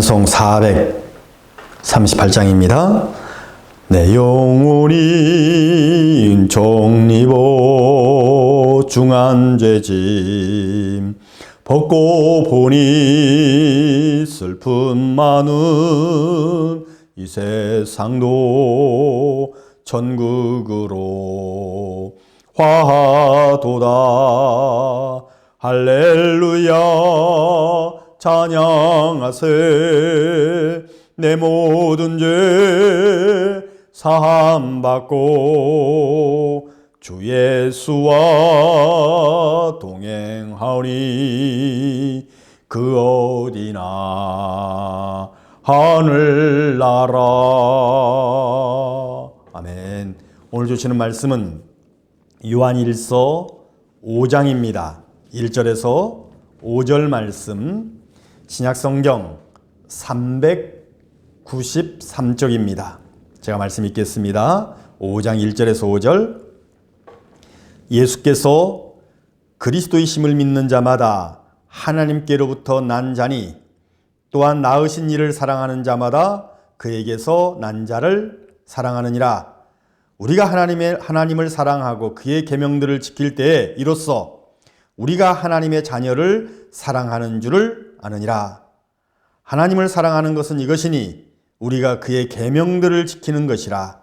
찬송 438장입니다. 내 영혼이 종리보 중한 죄짐. 벗고 보니 슬픈 많은 이 세상도 천국으로 화하도다. 할렐루야 찬양하세 내 모든 죄 사함받고 주 예수와 동행하오니 그 어디나 하늘나라. 아멘. 오늘 주시는 말씀은 요한일서 5장입니다. 1절에서 5절 말씀 신약 성경 393쪽입니다. 제가 말씀 읽겠습니다. 5장 1절에서 5절 예수께서 그리스도의 심을 믿는 자마다 하나님께로부터 난 자니 또한 낳으신 이를 사랑하는 자마다 그에게서 난 자를 사랑하느니라. 우리가 하나님의 하나님을 사랑하고 그의 계명들을 지킬 때에 이로써 우리가 하나님의 자녀를 사랑하는 줄을 아느니라. 하나님을 사랑하는 것은 이것이니 우리가 그의 계명들을 지키는 것이라.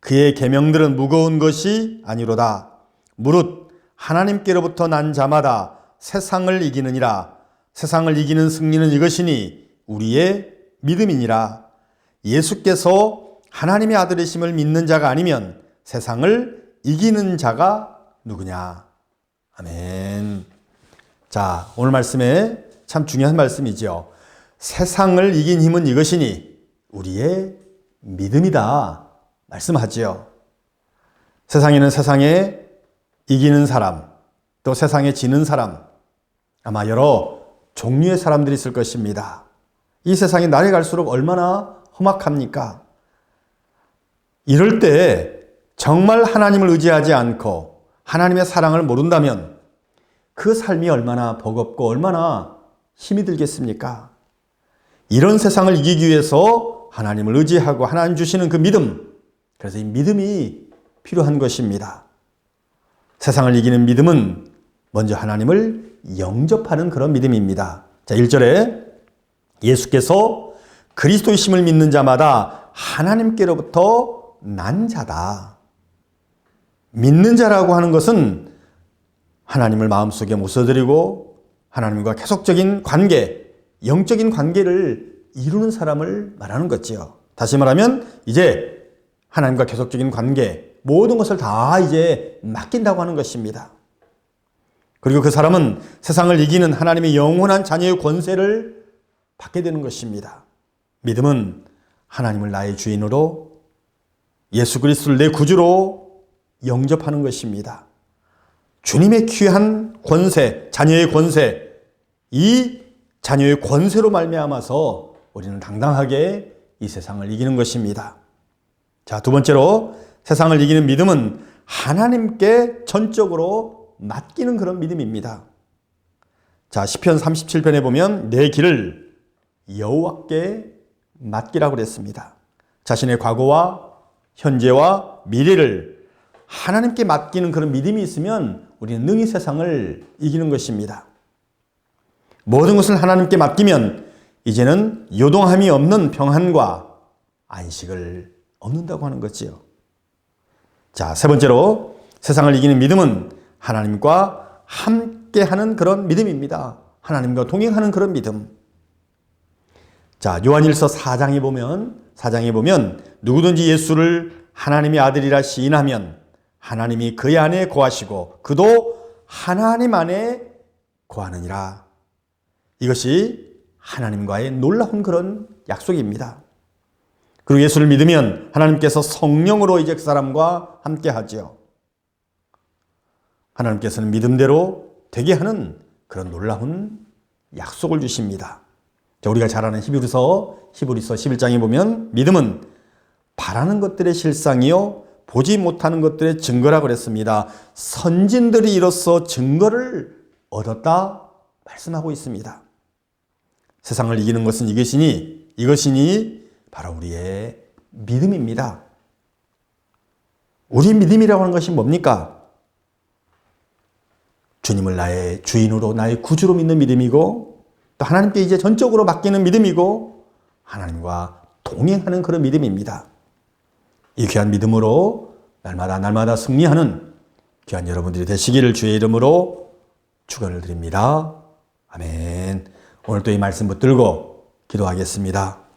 그의 계명들은 무거운 것이 아니로다. 무릇 하나님께로부터 난 자마다 세상을 이기느니라. 세상을 이기는 승리는 이것이니 우리의 믿음이니라. 예수께서 하나님의 아들이심을 믿는 자가 아니면 세상을 이기는 자가 누구냐? 아멘. 자, 오늘 말씀에 참 중요한 말씀이지요. 세상을 이긴 힘은 이것이니 우리의 믿음이다. 말씀하지요. 세상에는 세상에 이기는 사람, 또 세상에 지는 사람, 아마 여러 종류의 사람들이 있을 것입니다. 이 세상이 날이 갈수록 얼마나 험악합니까? 이럴 때 정말 하나님을 의지하지 않고 하나님의 사랑을 모른다면 그 삶이 얼마나 버겁고 얼마나 힘이 들겠습니까? 이런 세상을 이기기 위해서 하나님을 의지하고 하나님 주시는 그 믿음, 그래서 이 믿음이 필요한 것입니다. 세상을 이기는 믿음은 먼저 하나님을 영접하는 그런 믿음입니다. 자, 1절에 예수께서 그리스도의 심을 믿는 자마다 하나님께로부터 난 자다. 믿는 자라고 하는 것은 하나님을 마음속에 모셔드리고 하나님과 계속적인 관계, 영적인 관계를 이루는 사람을 말하는 거지요. 다시 말하면 이제 하나님과 계속적인 관계, 모든 것을 다 이제 맡긴다고 하는 것입니다. 그리고 그 사람은 세상을 이기는 하나님의 영원한 자녀의 권세를 받게 되는 것입니다. 믿음은 하나님을 나의 주인으로 예수 그리스도를 내 구주로 영접하는 것입니다. 주님의 귀한 권세, 자녀의 권세, 이 자녀의 권세로 말미암아서 우리는 당당하게 이 세상을 이기는 것입니다. 자, 두 번째로 세상을 이기는 믿음은 하나님께 전적으로 맡기는 그런 믿음입니다. 자, 시편 37편에 보면 내 길을 여호와께 맡기라고 그랬습니다. 자신의 과거와 현재와 미래를 하나님께 맡기는 그런 믿음이 있으면 우리는 능히 세상을 이기는 것입니다. 모든 것을 하나님께 맡기면 이제는 요동함이 없는 평안과 안식을 얻는다고 하는 거지요. 자, 세 번째로 세상을 이기는 믿음은 하나님과 함께 하는 그런 믿음입니다. 하나님과 동행하는 그런 믿음. 자, 요한일서 4장에 보면 4장에 보면 누구든지 예수를 하나님의 아들이라 시인하면 하나님이 그의 안에 거하시고 그도 하나님 안에 거하느니라. 이것이 하나님과의 놀라운 그런 약속입니다. 그리고 예수를 믿으면 하나님께서 성령으로 이제 그 사람과 함께 하지요. 하나님께서는 믿음대로 되게 하는 그런 놀라운 약속을 주십니다. 우리가 잘 아는 히브리서 히브리서 11장에 보면 믿음은 바라는 것들의 실상이요 보지 못하는 것들의 증거라 그랬습니다. 선진들이 이로써 증거를 얻었다 말씀하고 있습니다. 세상을 이기는 것은 이것이니 이것이니 바로 우리의 믿음입니다. 우리 믿음이라고 하는 것이 뭡니까? 주님을 나의 주인으로 나의 구주로 믿는 믿음이고 또 하나님께 이제 전적으로 맡기는 믿음이고 하나님과 동행하는 그런 믿음입니다. 이 귀한 믿음으로 날마다 날마다 승리하는 귀한 여러분들이 되시기를 주의 이름으로 축원을 드립니다. 아멘. 오늘 또이 말씀 붙들고 기도하겠습니다.